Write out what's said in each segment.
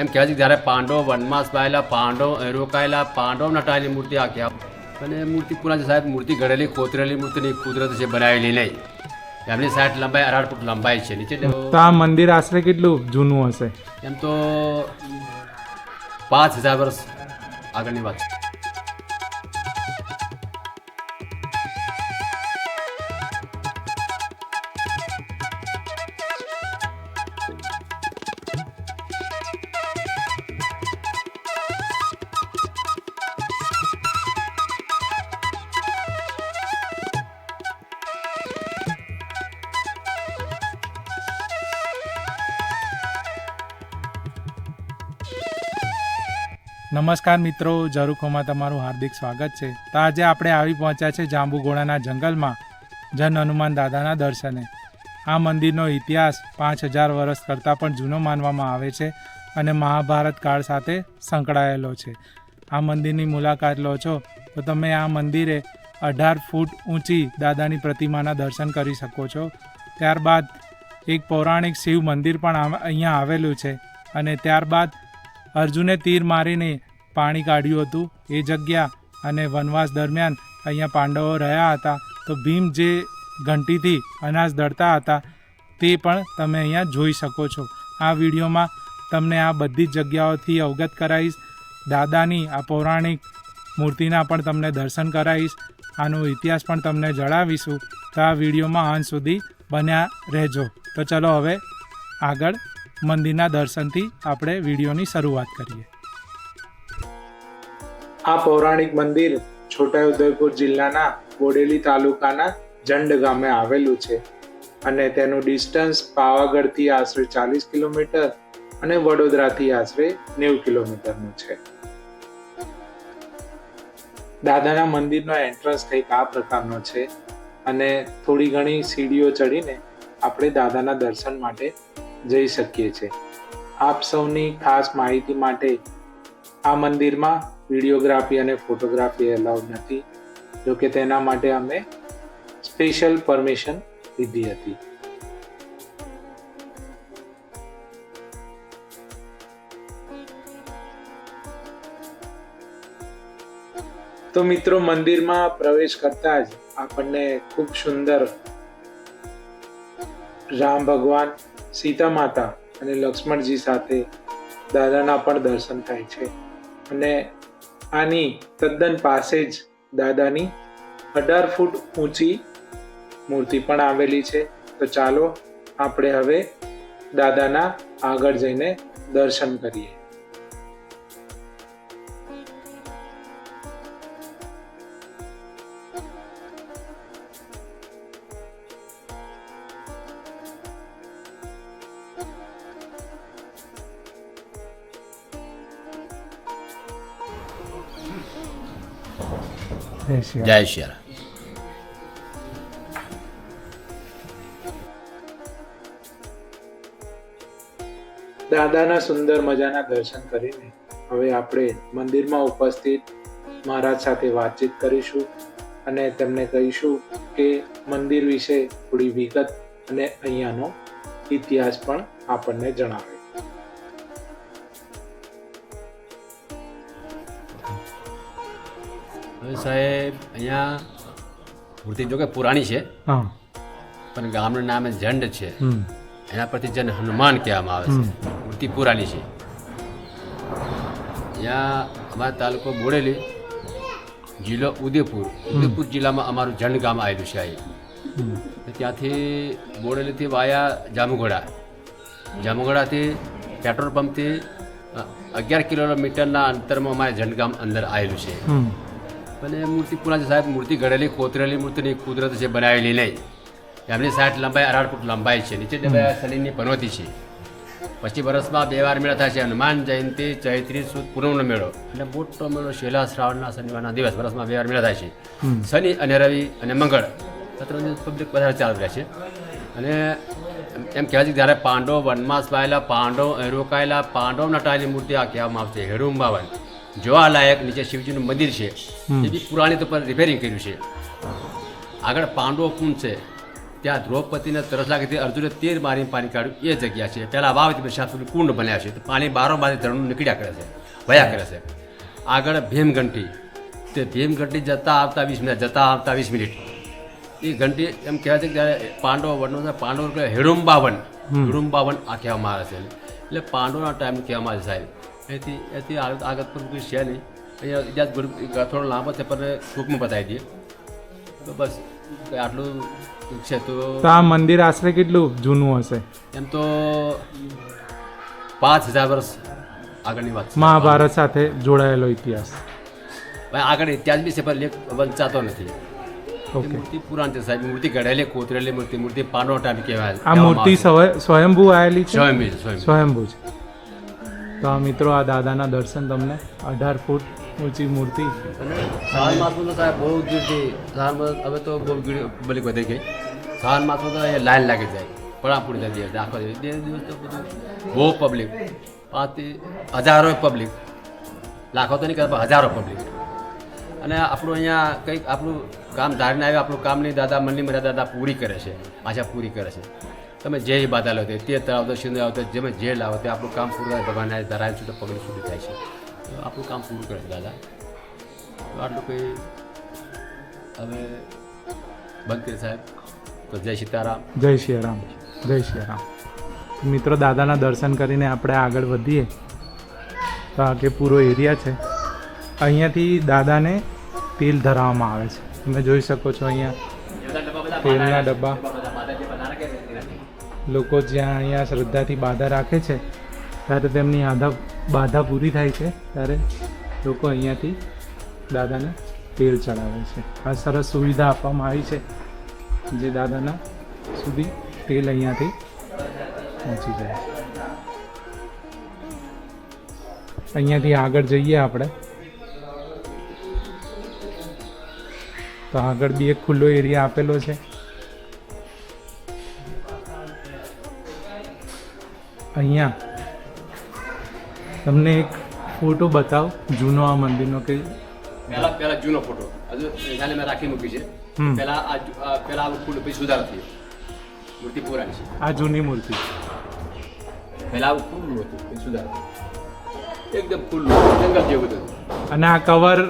એમ કહેવાય છે કે જ્યારે પાંડવો વનવાસ પાયેલા પાંડવ રોકાયેલા પાંડવ નટાયેલી મૂર્તિ આખી અને મૂર્તિ પૂરા છે સાહેબ મૂર્તિ ઘડેલી કોતરેલી મૂર્તિ નહીં કુદરત છે બનાવેલી નહીં. એમની સાઈડ લંબાઈ અઢાર ફૂટ લંબાઈ છે નીચે તો આ મંદિર આશરે કેટલું જૂનું હશે? એમ તો પાંચ હજાર વર્ષ આગળની વાત છે. નમસ્કાર મિત્રો ઝરૂખોમાં તમારું હાર્દિક સ્વાગત છે. તો આજે આપણે આવી પહોંચ્યા છે જાંબુઘોડાના જંગલમાં, જન હનુમાન દાદાના દર્શને. આ મંદિરનો ઇતિહાસ પાંચ હજાર વર્ષ કરતાં પણ જૂનો માનવામાં આવે છે અને મહાભારત કાળ સાથે સંકળાયેલો છે. આ મંદિરની મુલાકાત લો છો તો તમે આ મંદિરે અઢાર ફૂટ ઊંચી દાદાની પ્રતિમાના દર્શન કરી શકો છો. ત્યારબાદ એક પૌરાણિક શિવ મંદિર પણ અહીંયા આવેલું છે અને ત્યારબાદ અર્જુને તીર મારીને પાણી કાઢ્યું હતું. એ જગ્યા અને વનવાસ દરમિયાન અહીંયા પાંડવો રહ્યા હતા. તો ભીમ જે ઘંટીથી અનાજ દળતા હતા, તે પણ તમે અહીંયા જોઈ શકો છો. આ વિડીયોમાં તમને આ બધી જ જગ્યાઓથી અવગત કરાવીશ. દાદાની આ પૌરાણિક મૂર્તિના પણ તમને દર્શન કરાવીશ. આનો ઇતિહાસ પણ તમને જણાવીશું. તો આ વિડીયોમાં અંત સુધી બન્યા રહેજો. તો ચલો હવે આગળ મંદિરના દર્શનથી આપણે વિડીયોની શરૂઆત કરીએ. આ પૌરાણિક મંદિર છોટાઉદેપુર જિલ્લાના બોડેલી તાલુકાના જંડ ગામે આવેલું છે અને તેનું ડિસ્ટન્સ પાવાગઢથી આશરે ચાલીસ કિલોમીટર અને વડોદરાથી આશરે નેવું કિલોમીટરનું છે. દાદાના મંદિરનો એન્ટ્રન્સ કંઈક આ પ્રકારનો છે અને થોડી ઘણી સીડીઓ ચડીને આપણે દાદાના દર્શન માટે જઈ શકીએ છીએ. આપ સૌની ખાસ માહિતી માટે આ મંદિરમાં વિડીયોગ્રાફી અને ફોટોગ્રાફી એલાઉડ નથી જોકે તેના માટે અમે સ્પેશિયલ પરમિશન લીધી હતી. તો મિત્રો, મંદિરમાં પ્રવેશ કરતા જ આપણને ખૂબ સુંદર રામ ભગવાન સીતા માતા અને લક્ષ્મણજી સાથે દાદાના પણ દર્શન થાય છે. અને આની તદ્દન પાસે જ દાદાની અઢાર ફૂટ ઊંચી મૂર્તિ પણ આવેલી છે. તો ચાલો આપણે હવે દાદાના આગળ જઈને દર્શન કરીએ. જય શ્રી રામ દાદાના સુંદર મજાના દર્શન કરીને હવે આપણે મંદિરમાં ઉપસ્થિત મહારાજ સાથે વાતચીત કરીશું અને તેમને કહીશું કે મંદિર વિશે થોડી વિગત અને અહીંયાનો ઇતિહાસ પણ આપણને જણાવે. સાહેબ અહીંયા મૂર્તિ જોકે પુરાણી છે પણ ગામનું નામ જંડ છે. એના પરથી જન હનુમાન કહેવામાં આવે છે. મૂર્તિ પુરાણી છે. અહીંયા અમારા તાલુકો બોડેલી જિલ્લો ઉદયપુર ઉદયપુર જિલ્લામાં અમારું જંડ ગામ આવેલું છે અહીં ત્યાંથી બોડેલીથી વાયા જામુગોડા. જામુગોડાથી પેટ્રોલ પંપથી અગિયાર કિલોમીટરના અંતરમાં અમારે જંડગામ અંદર આવેલું છે. અને મૂર્તિ પૂરા છે સાહેબ. મૂર્તિ ઘડેલી કોતરેલી મૂર્તિ નહીં કુદરત છે બનાવેલી નહીં. એમની સાઠ લંબાઈ અઢાર ફૂટ લંબાઈ છે. નીચે બે સલીની પનોતી છે. પછી વર્ષમાં બે વાર મેળા થાય છે. હનુમાન જયંતિ ચૈત્રી સુદ પૂનમનો મેળો. અને મોટો મેળો શેલા શ્રાવણના શનિવારના દિવસ વર્ષમાં બે વાર મેળા થાય છે. શનિ અને રવિ અને મંગળ સત્ર પબ્લિક વધારે ચાલુ રહે છે. અને એમ- કહેવાય છે જ્યારે પાંડવ વનવાસ પાયેલા પાંડવ રોકાયેલા પાંડવ નટાયેલી મૂર્તિ આ કહેવામાં આવશે હેડુંબાવન જોવાલાયક નીચે શિવજીનું મંદિર છે એ બી પુરાણી તો પણ રિપેરિંગ કર્યું છે. આગળ પાંડવો કુંડ છે ત્યાં દ્રૌપદીને તરસ લાગી અર્જુને તીર મારીને પાણી કાઢ્યું એ જગ્યા છે. પહેલાં વાવતી પછી સુધી કુંડ બન્યા છે તો પાણી બારોબારી ધરણું નીકળ્યા કરે છે વયા કરે છે. આગળ ભીમઘંટી તે ભીમઘંટી જતાં આવતા વીસ મિનિટ જતાં આવતા વીસ મિનિટ. એ ઘંટી એમ કહેવાય છે કે પાંડવો વનનો પાંડવ હેડુંબાવન. હેડુંબાવન આ કહેવામાં આવે છે. એટલે પાંડવના ટાઈમ કહેવામાં આવે છે સાહેબ. એથી એથી આગળ પણ કોઈ છે નહીં. અહીંયા ઇતિહાસ થોડો લાંબો છે પણ ટૂંકમાં બતાવી દઈએ. તો બસ આટલું છે તો આ મંદિર આશરે કેટલું જૂનું હશે? એમ તો પાંચ હજાર વર્ષ આગળની વાત મહાભારત સાથે જોડાયેલો ઇતિહાસ. ભાઈ આગળ ઇતિહાસ બી છે પણ લેખ વંચાતો નથી. મૂર્તિ પુરાણ છે સાહેબ. મૂર્તિ ઘડેલી કોતરેલી મૂર્તિ મૂર્તિ પાનોટા ટાઈમ કહેવાય આ મૂર્તિ સ્વય- સ્વયંભૂ આવેલી છે? સ્વયં છે સ્વયંભૂ છે. તો આ મિત્રો, આ દાદાના દર્શન તમને અઢાર ફૂટ ઊંચી મૂર્તિ. સાલ માસમાં તો બહુ સાલમાં હવે તો બહુ બલી વધી ગઈ. સાલ માસમાં તો એ લાઈન લાગી જાય પડાપુડી જતી હતી આખો દિવસ. દિવસ તો બધું બહુ પબ્લિક પાંચથી હજારો પબ્લિક લાખો તો નહીં કરતા પણ હજારો પબ્લિક અને આપણું અહીંયા કંઈક આપણું કામ ધારીને આવ્યું, આપણું કામની દાદા મનની મર્યાદા દાદા પૂરી કરે છે આશા પૂરી કરે છે. તમે જે બાધા લો તે તે તળાવ તો સિંધુ આવતો જેમે જે લાવો તે આપણું કામ પૂરું થાય ભગવાનના ધરાવ્યું છું તો પગલું સુધી થાય છે. આપણું કામ પૂરું કરે દાદા. તો આટલું કંઈ હવે બંધ સાહેબ તો જય સીતારામ જય શ્રી રામ જય શ્રી રામ. મિત્રો દાદાના દર્શન કરીને આપણે આગળ વધીએ. તો આ કે પૂરો એરિયા છે. અહીંયાથી દાદાને તેલ ધરાવવામાં આવે છે. તમે જોઈ શકો છો અહીંયા તેલના ડબ્બા. લોકો જ્યાં અહીંયા શ્રદ્ધાથી બાધા રાખે છે, ત્યારે તેમની આધા બાધા પૂરી થાય છે, ત્યારે લોકો અહીંયાથી દાદાને તેલ ચડાવે છે. આ સરસ સુવિધા આપવામાં આવી છે, જે દાદાના સુધી તેલ અહીંયાથી પહોંચી જાય. અહીંયાથી આગળ જઈએ આપણે. તો આગળ બી એક ખુલ્લો એરિયા આપેલો છે. અહીંયા. તમને એક ફોટો બતાવ જૂનો આ મંદિરનો કે પહેલા પહેલા જૂનો ફોટો હજુ એનાને મેં રાખી મૂકી છે. પહેલા આ પહેલા આ ફૂટ પછી સુધાર થયો મૂર્તિ પુરાણી છે. આ જૂની મૂર્તિ. પહેલા આવું ફૂલ હતું પછી સુધાર એકદમ ફૂલ જંગલ જેવું હતું. અને આ કવર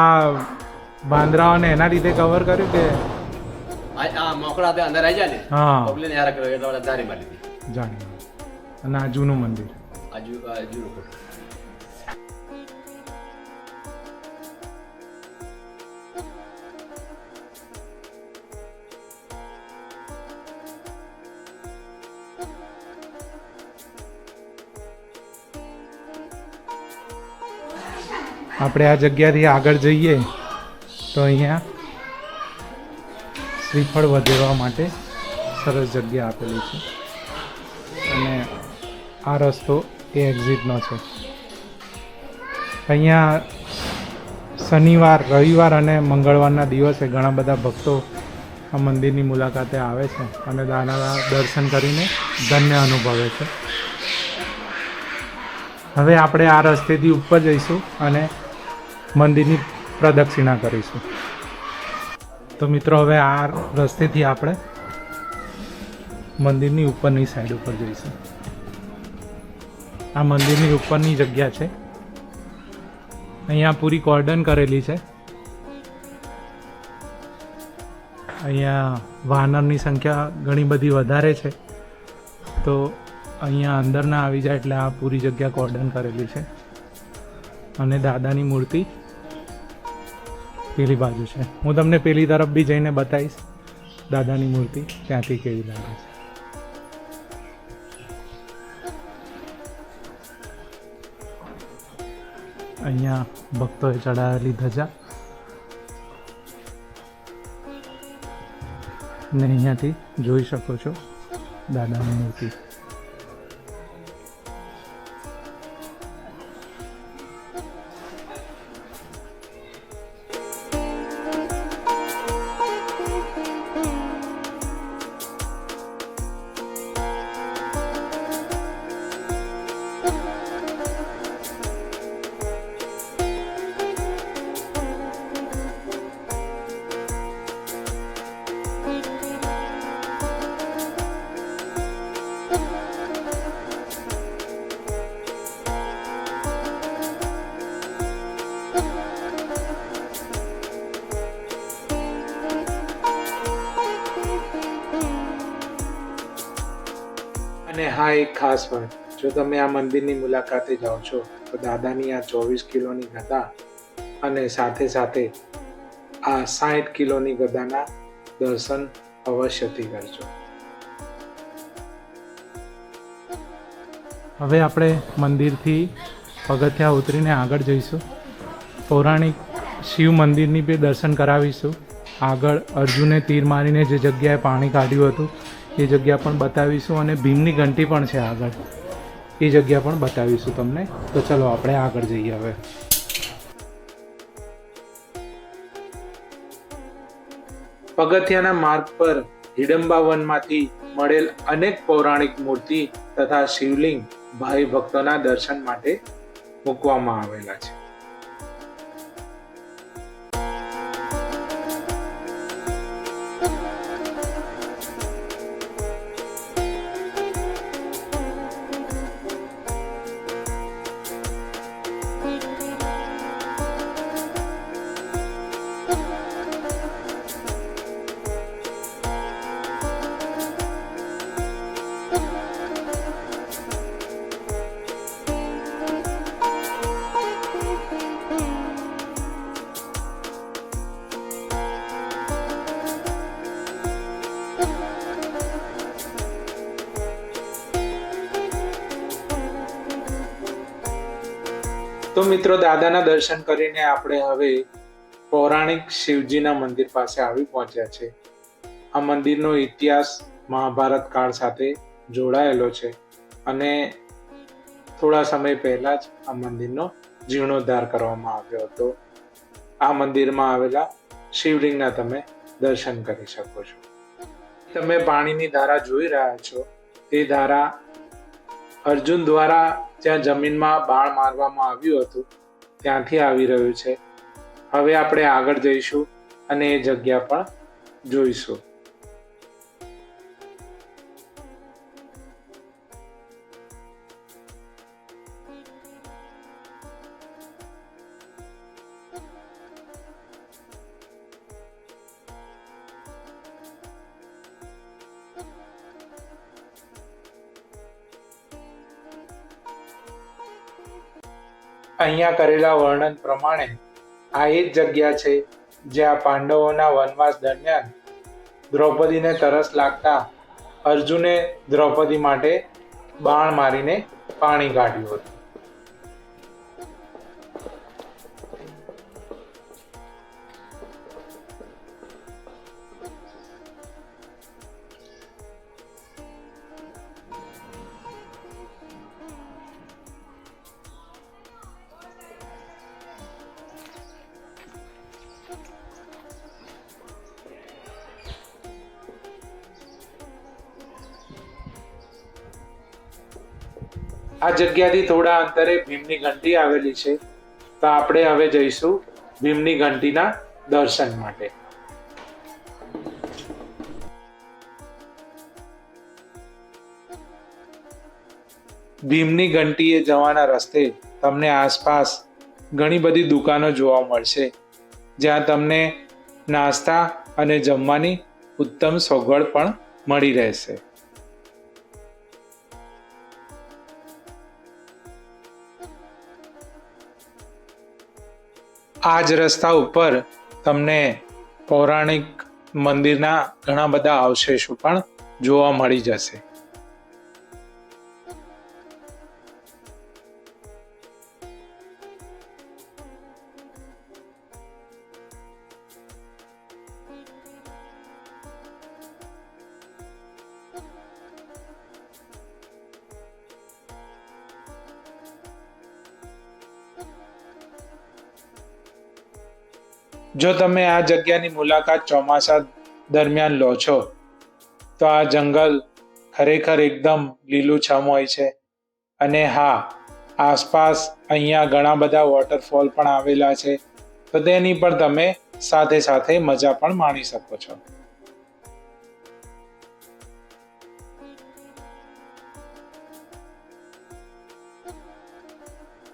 આ બાંદરાઓને એના લીધે કવર કર્યું કે આ આ મોકળા તે અંદર આવી જાય ને હા. પગલે યાર કર્યો એટલે વાળા દારી મારી દીધી. જાણી અને આ જૂનું મંદિર. જૂનો આપણે આ જગ્યાથી આગળ જઈએ તો અહીંયા શ્રીફળ વધેરવા માટે સરસ જગ્યા આપેલી છે. આ રસ્તો એ એક્ઝિટનો છે. અહીંયા શનિવાર, રવિવાર અને મંગળવારના દિવસે ઘણા બધા ભક્તો આ મંદિરની મુલાકાતે આવે છે અને દાદાના દર્શન કરીને ધન્ય અનુભવે છે. હવે આપણે આ રસ્તેથી ઉપર જઈશું અને મંદિરની પ્રદક્ષિણા કરીશું. તો મિત્રો, હવે આ રસ્તેથી આપણે મંદિરની ઉપરની સાઈડ ઉપર જઈશું. આ મંદિરની ઉપરની જગ્યા છે. અહીંયા પૂરી કોર્ડન કરેલી છે. અહીંયા વાનરની સંખ્યા ઘણી બધી વધારે છે. તો અહીંયા અંદર ના આવી જાય એટલે આ પૂરી જગ્યા કોર્ડન કરેલી છે. અને દાદાની મૂર્તિ પેલી બાજુ છે. હું તમને પેલી તરફ બી જઈને બતાવીશ. દાદાની મૂર્તિ ત્યાંથી કેવી લાગે છે. અહીંયા ભક્તોએ ચડાવેલી ધજા. ને અહીંયાથી જોઈ શકો છો દાદાની મૂર્તિ. અને હા, એક ખાસ વાત. જો તમે આ મંદિરની મુલાકાતે જાઓ છો, તો દાદાની આ ચોવીસ કિલોની ગદા અને સાથે સાથે આ સાઠ કિલોની ગદાના દર્શન અવશ્યથી કરજો. હવે આપણે મંદિરથી પગથિયા ઉતરીને આગળ જઈશું. પૌરાણિક શિવ મંદિરની બે દર્શન કરાવીશું. આગળ અર્જુને તીર મારીને જે જગ્યાએ પાણી કાઢ્યું હતું એ જગ્યા પણ બતાવીશું અને ભીમની ઘંટી પણ છે આગળ. એ જગ્યા પણ બતાવીશું તમને. તો ચલો આપણે આગળ જઈએ હવે. પગથિયાના માર્ગ પર હિડમ્બા વનમાંથી મળેલ અનેક પૌરાણિક મૂર્તિ તથા શિવલિંગ ભાઈ ભક્તોના દર્શન માટે મૂકવામાં આવેલા છે. તો મિત્રો દાદાના દર્શન કરીને આપણે હવે પૌરાણિક શિવજીના મંદિર પાસે આવી પહોંચ્યા છે. આ મંદિરનો ઇતિહાસ મહાભારત કાળ સાથે જોડાયેલો છે અને થોડા સમય પહેલા જ આ મંદિરનો જીર્ણોદ્ધાર કરવામાં આવ્યો હતો. આ મંદિરમાં આવેલા શિવલિંગના તમે દર્શન કરી શકો છો. તમે પાણીની ધારા જોઈ રહ્યા છો. તે ધારા અર્જુન દ્વારા જ્યાં જમીનમાં બાળ મારવામાં આવ્યું હતું, ત્યાંથી આવી રહ્યું છે. હવે આપણે આગળ જઈશું અને એ જગ્યા પણ જોઈશું. અહીંયા કરેલા વર્ણન પ્રમાણે આ એ જ જગ્યા છે જ્યાં પાંડવોના વનવાસ દરમિયાન દ્રૌપદીને તરસ લાગતા અર્જુને દ્રૌપદી માટે બાણ મારીને પાણી કાઢ્યું હતું. આ જગ્યાથી થોડા અંતરે ભીમની ઘંટી આવેલી છે. તો આપણે હવે જઈશું ભીમની ઘંટીના દર્શન માટે. ભીમની ઘંટીએ જવાના રસ્તે તમને આસપાસ ઘણી બધી દુકાનો જોવા મળશે. જ્યાં તમને નાસ્તા અને જમવાની ઉત્તમ સગવડ પણ મળી રહેશે. આ જ રસ્તા ઉપર તમને પૌરાણિક મંદિરના ઘણા બધા અવશેષો પણ જોવા મળી જશે. જો તમે આ જગ્યાની મુલાકાત ચોમાસા દરમિયાન લો છો, તો આ જંગલ ખરેખર એકદમ લીલુંછમ હોય છે. અને હા, આસપાસ અહીંયા ઘણા બધા વોટરફોલ પણ આવેલા છે. તો તેની પણ તમે સાથે સાથે મજા પણ માણી શકો છો.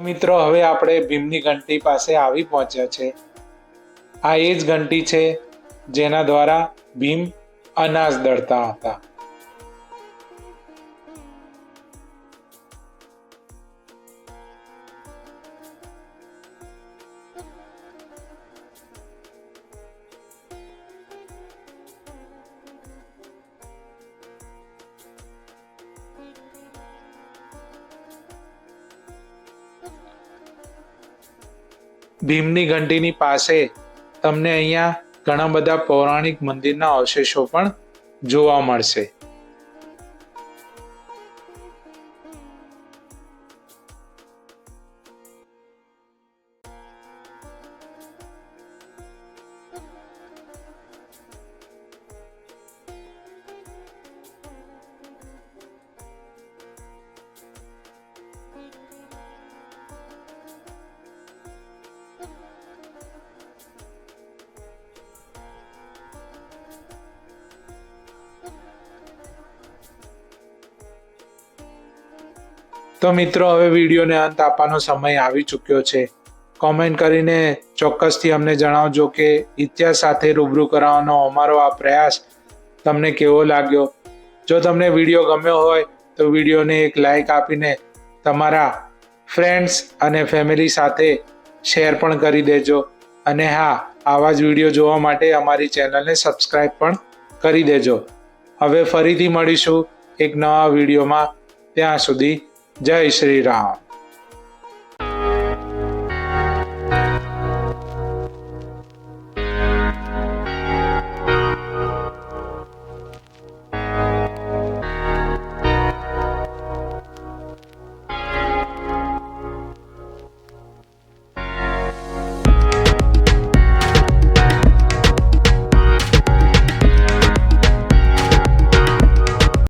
મિત્રો, હવે આપણે ભીમની ઘંટી પાસે આવી પહોંચ્યા છે. આ એ જ ઘંટી છે જેના દ્વારા ભીમ અનાજ દળતા હતા. ભીમની ઘંટીની પાસે તમને અહીંયા ઘણા બધા પૌરાણિક મંદિરના અવશેષો પણ જોવા મળશે. તો મિત્રો, હવે વિડીયોને અંત આપવાનો સમય આવી ચૂક્યો છે. કોમેન્ટ કરીને ચોક્કસથી અમને જણાવજો કે ઇતિહાસ સાથે રૂબરૂ કરાવવાનો અમારો આ પ્રયાસ તમને કેવો લાગ્યો? જો તમને વીડિયો ગમ્યો હોય, તો વિડીયોને એક લાઈક આપીને તમારા ફ્રેન્ડ્સ અને ફેમિલી સાથે શેર પણ કરી દેજો. અને હા, આવા જ વીડિયો જોવા માટે અમારી ચેનલને સબસ્ક્રાઈબ પણ કરી દેજો. હવે ફરીથી મળીશું એક નવા વિડીયોમાં. ત્યાં સુધી જય શ્રી રામ.